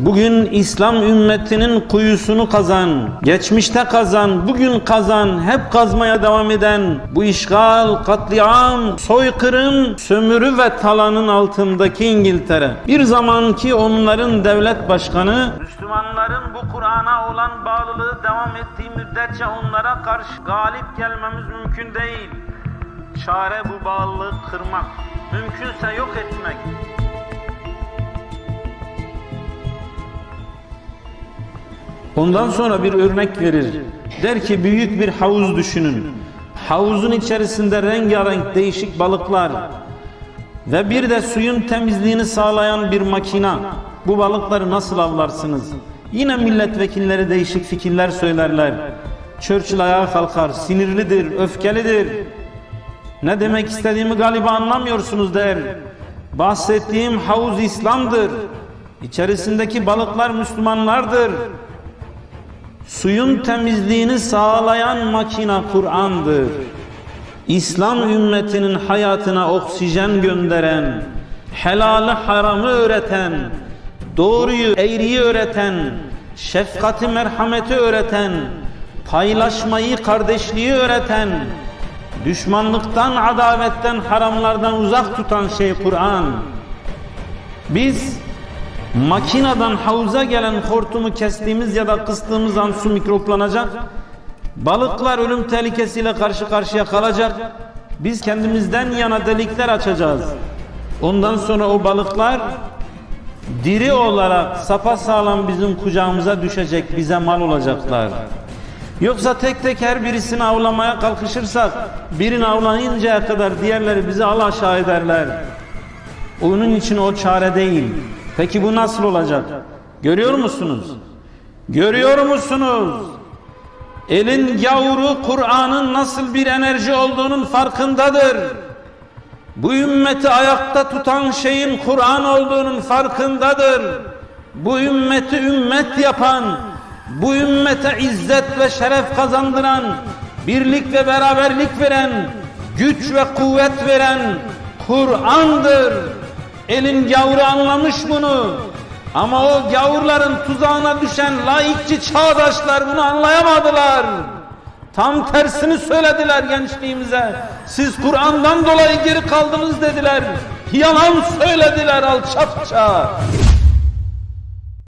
Bugün İslam ümmetinin kuyusunu kazan, geçmişte kazan, bugün kazan, hep kazmaya devam eden bu işgal, katliam, soykırım, sömürü ve talanın altındaki İngiltere. Bir zamanki onların devlet başkanı Müslümanların bu Kur'an'a olan bağlılığı devam ettiği müddetçe onlara karşı galip gelmemiz mümkün değil. Çare bu bağlılığı kırmak, mümkünse yok etmek. Ondan sonra bir örnek verir. Der ki büyük bir havuz düşünün. Havuzun içerisinde rengarenk değişik balıklar ve bir de suyun temizliğini sağlayan bir makina. Bu balıkları nasıl avlarsınız? Yine milletvekilleri değişik fikirler söylerler. Churchill ayağa kalkar, sinirlidir, öfkelidir. Ne demek istediğimi galiba anlamıyorsunuz der. Bahsettiğim havuz İslam'dır. İçerisindeki balıklar Müslümanlardır. Suyun temizliğini sağlayan makina Kur'an'dır. İslam ümmetinin hayatına oksijen gönderen, helalı haramı öğreten, doğruyu eğriyi öğreten, şefkati merhameti öğreten, paylaşmayı kardeşliği öğreten, düşmanlıktan, adavetten, haramlardan uzak tutan şey Kur'an. Biz Makineden havuza gelen hortumu kestiğimiz ya da kıstığımız an su mikroplanacak. Balıklar ölüm tehlikesiyle karşı karşıya kalacak. Biz kendimizden yana delikler açacağız. Ondan sonra o balıklar diri olarak sapasağlam bizim kucağımıza düşecek, bize mal olacaklar. Yoksa tek tek her birisini avlamaya kalkışırsak birini avlayıncaya kadar diğerleri bizi al aşağı ederler. Onun için o çare değil. Peki bu nasıl olacak? Görüyor musunuz? Görüyor musunuz? Elin yavru Kur'an'ın nasıl bir enerji olduğunun farkındadır. Bu ümmeti ayakta tutan şeyin Kur'an olduğunun farkındadır. Bu ümmeti ümmet yapan, bu ümmete izzet ve şeref kazandıran, birlik ve beraberlik veren, güç ve kuvvet veren Kur'an'dır. Elin gavuru anlamış bunu. Ama o gavurların tuzağına düşen laikçi çağdaşlar bunu anlayamadılar. Tam tersini söylediler gençliğimize. Siz Kur'an'dan dolayı geri kaldınız dediler. Yalan söylediler alçakça.